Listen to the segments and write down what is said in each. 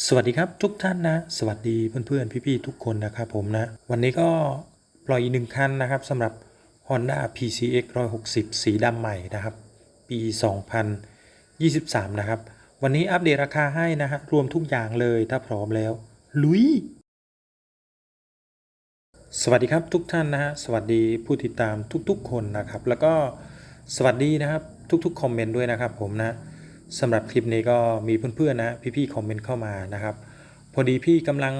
สวัสดีครับทุกท่านนะ สวัสดีเพื่อนๆ พี่ๆ ทุกคนนะครับผมนะ วันนี้ก็ปล่อยอีกหนึ่งคันนะครับสำหรับ Honda PCX 160 สีดำใหม่นะครับ ปี 2023 นะครับ วันนี้อัปเดตราคาให้นะฮะรวมทุกอย่างเลยถ้าพร้อมแล้ว ลุย สวัสดีครับทุกท่านนะฮะสวัสดีผู้ติดตามทุกๆ คนนะครับ แล้วก็สวัสดีนะครับทุกๆ คอมเมนต์ด้วยนะครับผมนะ สำหรับคลิปนี้ก็มีเพื่อนๆนะพี่ๆคอมเมนต์เข้ามานะครับ พอดีพี่กำลัง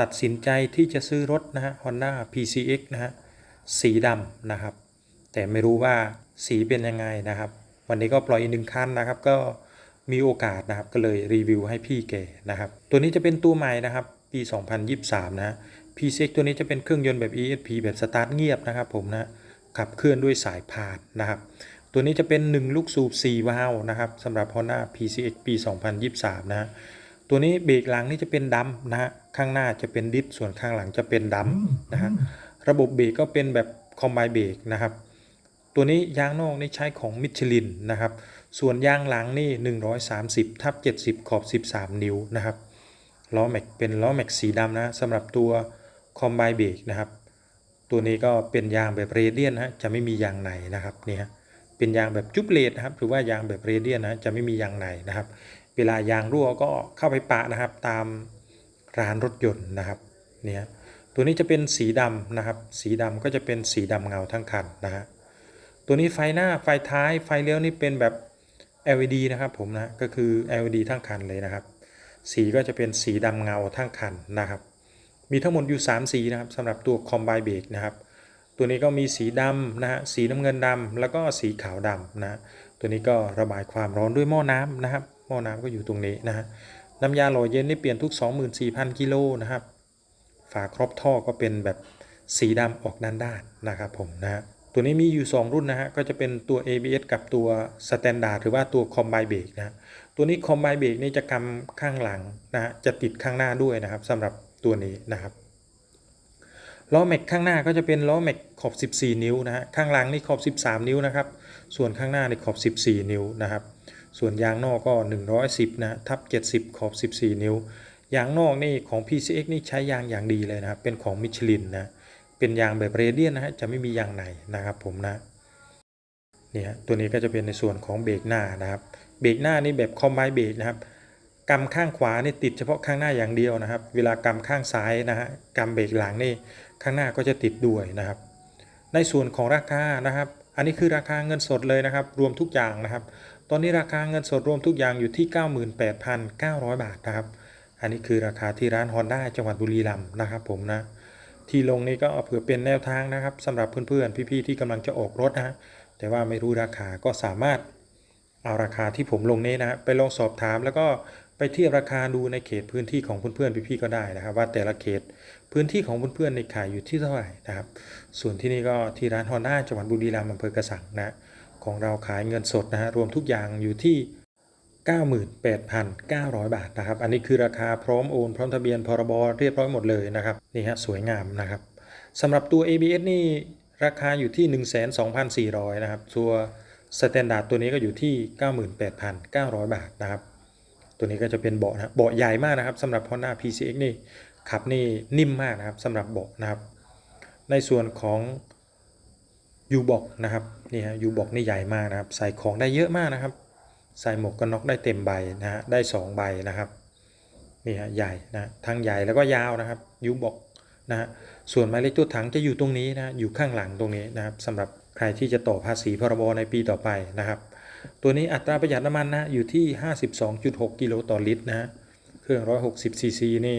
ตัดสินใจที่จะซื้อรถนะฮะ Honda PCX นะฮะสีดำนะครับ แต่ไม่รู้ว่าสีเป็นยังไงนะครับ วันนี้ก็ปล่อยอีกหนึ่งคันนะครับ ก็มีโอกาสนะครับก็เลยรีวิวให้พี่แกนะครับ ตัวนี้จะเป็นตัวใหม่นะครับปี 2023นะฮะ PCX ตัวนี้จะเป็นเครื่องยนต์แบบ ESP แบบสตาร์ทเงียบนะครับผมนะขับเคลื่อนด้วยสายพานนะครับ ตัวนี้จะเป็น 1 ลูกสูบ 4 วาล์วนะครับสำหรับ Honda PCX ปี 2023 นะฮะตัวนี้เบรกหลังนี่จะเป็นดำนะฮะข้างหน้าจะเป็นดิสส่วนข้างหลังจะเป็นดำนะฮะระบบเบรกก็เป็นแบบคอมไบเบรกนะครับ ตัวนี้ยางนอกนี่ใช้ของมิชลินนะครับ ส่วนยางหลังนี่ 130ทับ70 ขอบ 13 นิ้วนะครับล้อแม็กเป็นล้อแม็กสีดำนะสำหรับตัวคอมไบเบรกนะครับ ตัวนี้ก็เป็นยางแบบเรเดียนนะจะไม่มียางในนะครับเนี่ย เป็นยางแบบจุบเลดนะครับหรือว่ายางแบบเรเดียนนะจะไม่มียางในนะครับ เวลายางรั่วก็เข้าไปปะนะครับ ตามร้านรถยนต์นะครับเนี่ยตัวนี้จะเป็นสีดำนะครับ สีดำก็จะเป็นสีดำเงาทั้งคันนะฮะตัวนี้ไฟหน้าไฟท้ายไฟเลี้ยวนี่เป็นแบบ LED นะครับผมนะก็คือ LED ทั้งคันเลยนะครับ สีก็จะเป็นสีดำเงาทั้งคันนะครับ มีทั้งหมดอยู่ 3 สีนะครับสำหรับตัวคอมไบเบรกนะครับ ตัวนี้ก็มีสีดำนะฮะสีน้ำเงินดำแล้วก็สีขาวดำนะตัวนี้ก็ระบายความร้อนด้วยหม้อน้ำนะครับหม้อน้ำก็อยู่ตรงนี้นะฮะน้ำยาหล่อเย็นนี่เปลี่ยนทุก 24,000 กิโลนะครับฝาครอบท่อก็เป็นแบบสีดำออกด้านด้านๆนะครับผมนะฮะตัวนี้มีอยู่ 2 รุ่นนะฮะก็จะเป็นตัว ABS กับตัว Standard หรือว่าตัว Combine Brake นะฮะตัวนี้ Combine Brake นี่จะกำข้างหลังนะฮะจะติดข้างหน้าด้วยนะครับสำหรับตัวนี้นะครับ ล้อแม็กข้างหน้าก็จะเป็นล้อแม็กขอบ 14 นิ้วนะฮะข้างหลังนี่ขอบ 13 นิ้วนะครับ ส่วนข้างหน้านี่ขอบ 14 นิ้วนะครับ ส่วนยางนอกก็ 110 นะทับ 70 ขอบ 14 นิ้ว ยางนอกนี่ของ PCX นี่ใช้ยางอย่างดีเลยนะครับ เป็นของมิชลินนะ เป็นยางแบบเรเดียนนะฮะ จะไม่มียางในนะครับผมนะเนี่ยตัวนี้ก็จะเป็นในส่วนของเบรกหน้านะครับ เบรกหน้านี่แบบคอมไบเบรกนะครับกำข้างขวานี่ติดเฉพาะข้างหน้าอย่างเดียวนะครับ เวลากำข้างซ้ายนะฮะกำเบรกหลังนี่ ข้างหน้าก็จะติดด้วยนะครับ ในส่วนของราคานะครับ อันนี้คือราคาเงินสดเลยนะครับ รวมทุกอย่างนะครับ ตอนนี้ราคาเงินสดรวมทุกอย่างอยู่ที่ 98,900 บาทนะครับ อันนี้คือราคาที่ร้าน Honda จังหวัดบุรีรัมย์นะครับ ผมนะที่ลงนี้ก็เผื่อเป็นแนวทางนะครับสำหรับเพื่อนๆพี่ๆที่กำลังจะออกรถนะแต่ว่าไม่รู้ราคาก็สามารถเอาราคาที่ผมลงนี้นะไปลองสอบถามแล้วก็ ไปเทียบราคาดูในเขตพื้นที่ของเพื่อนๆพี่ๆก็ได้นะครับ ว่าแต่ละเขตพื้นที่ของเพื่อนๆในขายอยู่ที่เท่าไหร่นะครับ ส่วนที่นี่ก็ที่ร้านฮอนด้าจังหวัดบุรีรัมย์อำเภอกระสังนะของเราขายเงินสดนะฮะรวมทุกอย่างอยู่ที่ 98,900 บาทนะครับ อันนี้คือราคาพร้อมโอนพร้อมทะเบียนพรบเรียบร้อยหมดเลยนะครับนี่ฮะสวยงามนะครับสำหรับตัว ABS นี่ราคาอยู่ที่ 12,400นะครับตัวสแตนดาร์ดตัวนี้ก็อยู่ที่ 98,900 บาทนะครับ ตัวนี้ก็จะเป็นเบาะนะเบาะใหญ่มากนะครับสำหรับ Honda PCX นี่ขับนี่นิ่มมากนะครับสำหรับเบาะนะครับ ในส่วนของยูบอกนะครับนี่ฮะยูบอกนี่ใหญ่มากนะครับ ใส่ของได้เยอะมากนะครับ ใส่หมวกกันน็อกได้เต็มใบนะฮะได้ 2 ใบนะครับนี่ฮะใหญ่นะทั้งใหญ่แล้วก็ยาวนะครับยูบอกนะฮะส่วนหมายเลขตัวถังจะอยู่ตรงนี้นะอยู่ข้างหลังตรงนี้นะครับสำหรับใครที่จะต่อภาษีพรบในปีต่อไปนะครับ ตัวนี้อัตราประหยัดน้ำมันนะอยู่ที่ 52.6 กิโลต่อลิตรนะเครื่อง 160 ซีซีนี่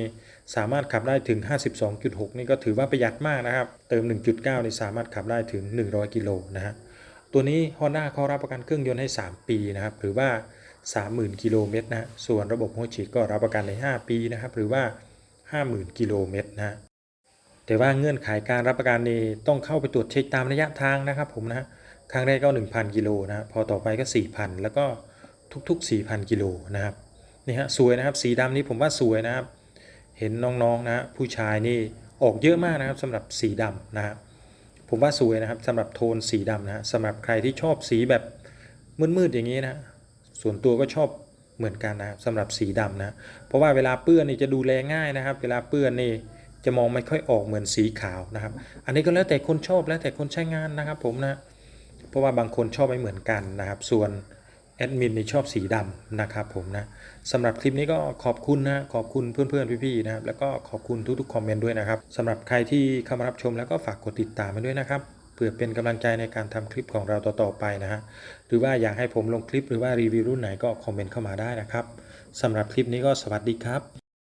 สามารถขับได้ถึง 52.6 นี่ก็ถือว่าประหยัดมากนะครับ เติม 1.9 นี่สามารถขับได้ถึง 100 กิโลนะฮะ ตัวนี้ Honda เขารับประกันเครื่องยนต์ให้ 3 ปีนะครับ หรือว่า 30,000 กิโลเมตรนะฮะส่วนระบบหัวฉีดก็รับประกันใน 5 ปีนะครับ หรือว่า 50,000 กิโลเมตรนะแต่ว่าเงื่อนไขการรับประกันนี่ต้องเข้าไปตรวจเช็คตามระยะทางนะครับผมนะฮะ รั้งแรกก็ 1,000 กิโลนะฮะพอต่อไปก็ 4,000 แล้วก็ทุกๆ 4,000 กิโลนะครับนี่ฮะสวยนะครับสีดำนี้ผมว่าสวยนะครับ เห็นน้องๆนะฮะผู้ชายนี่ออกเยอะมากนะครับสำหรับสีดำนะฮะผมว่าสวยนะครับสำหรับโทนสีดำนะฮะสำหรับใครที่ชอบสีแบบมืดๆอย่างนี้นะฮะส่วนตัวก็ชอบเหมือนกันนะครับสำหรับสีดำนะเพราะว่าเวลาเปื้อนนี่จะดูแลง่ายนะครับ เวลาเปื้อนนี่จะมองไม่ค่อยออกเหมือนสีขาวนะครับ อันนี้ก็แล้วแต่คนชอบแล้วแต่คนใช้งานนะครับผมนะ ราะว่าบางคนชอบไม่เหมือนกันนะครับ ส่วนแอดมินนี่ชอบสีดำนะครับผมนะสำหรับคลิปนี้ก็ขอบคุณนะขอบคุณเพื่อนๆพี่ๆนะครับแล้วก็ขอบคุณทุกๆคอมเมนต์ด้วยนะครับสำหรับใครที่เข้ามารับชมแล้วก็ฝากกดติดตามไปด้วยนะครับเพื่อเป็นกำลังใจในการทำคลิปของเราต่อๆไปนะฮะหรือว่าอยากให้ผมลงคลิปหรือว่ารีวิวรุ่นไหนก็คอมเมนต์เข้ามาได้นะครับสำหรับคลิปนี้ก็สวัสดีครับ